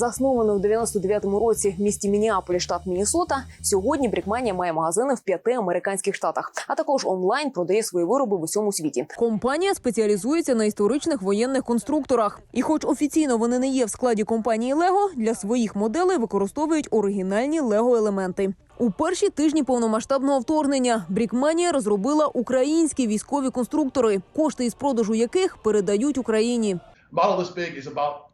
Засновано в 99-му році в місті Мініаполі, штат Міннесота, сьогодні Брікманія має магазини в п'яти американських штатах, а також онлайн продає свої вироби в усьому світі. Компанія спеціалізується на історичних воєнних конструкторах. І, хоч офіційно вони не є в складі компанії Лего, для своїх моделей використовують оригінальні Лего-елементи. У перші тижні повномасштабного вторгнення Брікманія розробила українські військові конструктори, кошти із продажу яких передають Україні. model this big is about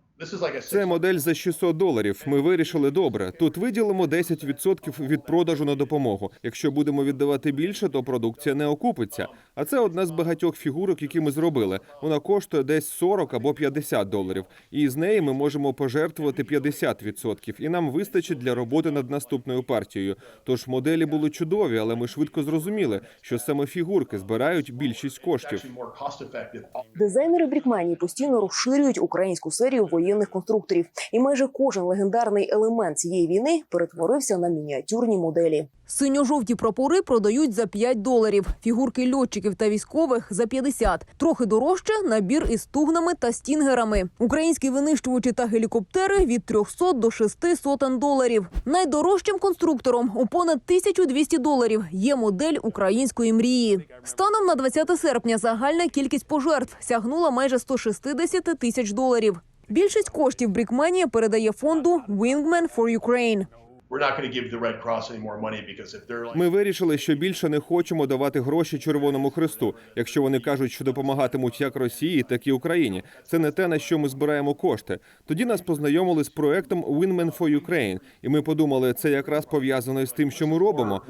Це модель за 600 доларів. Ми вирішили добре. Тут виділимо 10% від продажу на допомогу. Якщо будемо віддавати більше, то продукція не окупиться. А це одна з багатьох фігурок, які ми зробили. Вона коштує десь 40 або 50 доларів. І з неї ми можемо пожертвувати 50%. І нам вистачить для роботи над наступною партією. Тож моделі були чудові, але ми швидко зрозуміли, що саме фігурки збирають більшість коштів. Дизайнери Брікманії постійно розширюють українську серію воєнних конструкторів, і майже кожен легендарний елемент цієї війни перетворився на мініатюрні моделі. Синьо-жовті прапори продають за 5 доларів, фігурки льотчиків та військових за 50. Трохи дорожче набір із тугнами та стінгерами. Українські винищувачі та гелікоптери від 300 до 6 сотень доларів. Найдорожчим конструктором у понад 1200 доларів є модель української мрії. Станом на 20 серпня загальна кількість пожертв сягнула майже 160 тисяч доларів. Більшість коштів Брікманія передає фонду Wingman for Ukraine. Ми вирішили, що більше не хочемо давати гроші Червоному Христу, якщо вони кажуть, що допомагатимуть як Росії, так і Україні. Це не те, на що ми збираємо кошти. Тоді нас познайомили з проектом Wingmen for Ukraine, і ми подумали, це якраз пов'язано з тим, що ми робимо.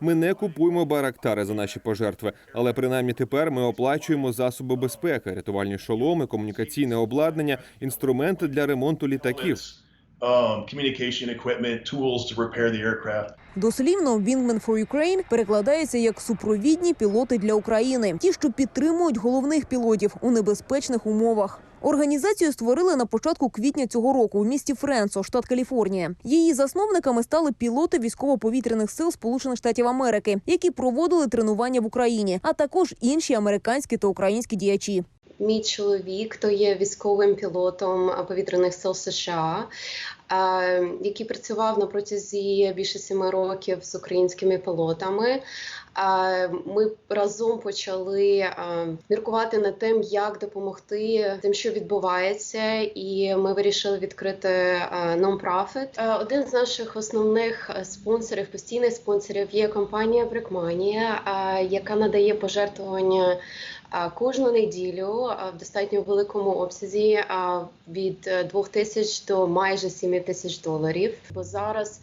Ми не купуємо барактари за наші пожертви, але принаймні тепер ми оплачуємо засоби безпеки, рятувальні шоломи, комунікаційне обладнання, інструменти для ремонту літаків. Um, communication equipment, tools to repair the aircraft. Дослівно Wingman for Ukraine перекладається як супровідні пілоти для України, ті, що підтримують головних пілотів у небезпечних умовах. Організацію створили на початку квітня цього року у місті Френсо, штат Каліфорнія. Її засновниками стали пілоти військово-повітряних сил Сполучених Штатів Америки, які проводили тренування в Україні, а також інші американські та українські діячі. Мій чоловік, то є військовим пілотом повітряних сил США, який працював на протязі більше сіми років з українськими пілотами. Ми разом почали міркувати над тим, як допомогти тим, що відбувається, і ми вирішили відкрити. Е, Один з наших основних спонсорів, постійних спонсорів, є компанія Брикманія, яка надає пожертвування кожну неділю в достатньо великому обсязі від е, 2 тисяч до майже 7 тисяч доларів. Бо зараз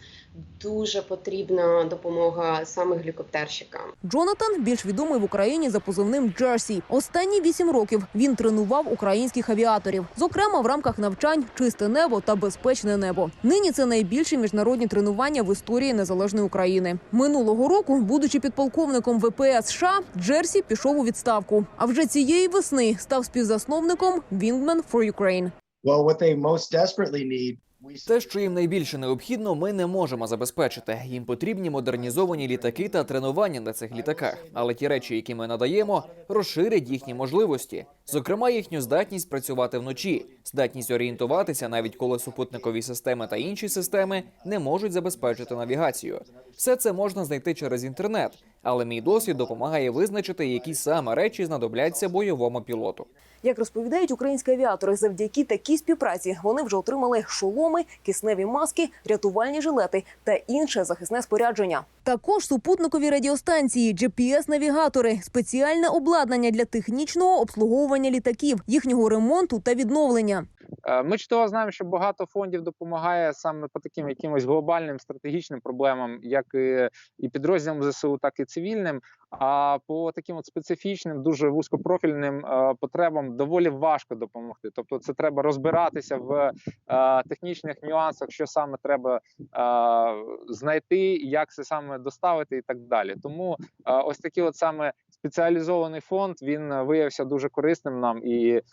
дуже потрібна допомога саме гелікоптерщикам. Джонатан більш відомий в Україні за позивним Джерсі. Останні вісім років він тренував українських авіаторів, зокрема в рамках навчань Чисте небо та безпечне небо. Нині це найбільші міжнародні тренування в історії незалежної України. Минулого року, будучи підполковником ВПС США, Джерсі пішов у відставку. А вже цієї весни став співзасновником Wingman for Ukraine. Well, what they most desperately need, we Те, що їм найбільше необхідно, ми не можемо забезпечити. Їм потрібні модернізовані літаки та тренування на цих літаках. Але ті речі, які ми надаємо, розширять їхні можливості, зокрема їхню здатність працювати вночі, здатність орієнтуватися, навіть коли супутникові системи та інші системи не можуть забезпечити навігацію. Все це можна знайти через інтернет, але мій досвід допомагає визначити, які саме речі знадобляться бойовому пілоту. Як розповідають українські авіатори, завдяки такій співпраці вони вже отримали шоломи, кисневі маски, рятувальні жилети та інше захисне спорядження. Також супутникові радіостанції, GPS-навігатори, спеціальне обладнання для технічного обслуговування літаків, їхнього ремонту та відновлення. Е, Ми чудово знаємо, що багато фондів допомагає саме по таким якимось глобальним стратегічним проблемам, як і, підрозділам ЗСУ, так і цивільним. А по таким от специфічним, дуже вузькопрофільним е, потребам доволі важко допомогти. Тобто, це треба розбиратися в е, технічних нюансах, що саме треба знайти, як це саме доставити, і так далі. Тому ось такі, от саме спеціалізований фонд він е, виявився дуже корисним нам, і е,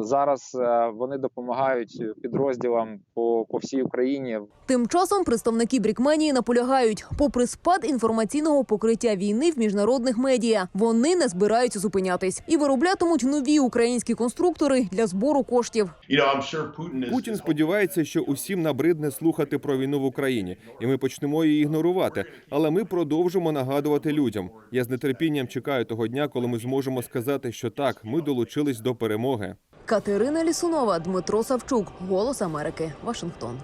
зараз е, вони допомагають підрозділам по, по всій Україні Тим часом представники Брікменії наполягають, попри спад інформаційного покриття війни в міжнародних медіа, вони не збираються зупинятись і вироблятимуть нові українські конструктори для збору коштів. Путін сподівається, що усім набридне слухати про війну в Україні, і ми почнемо її ігнорувати. Але ми продовжимо нагадувати людям. Я з нетерпінням чекаю того дня, коли ми зможемо сказати, що так, ми долучились до перемоги. Катерина Лісунова, Дмитро Савчук, Голос Америки, Вашингтон.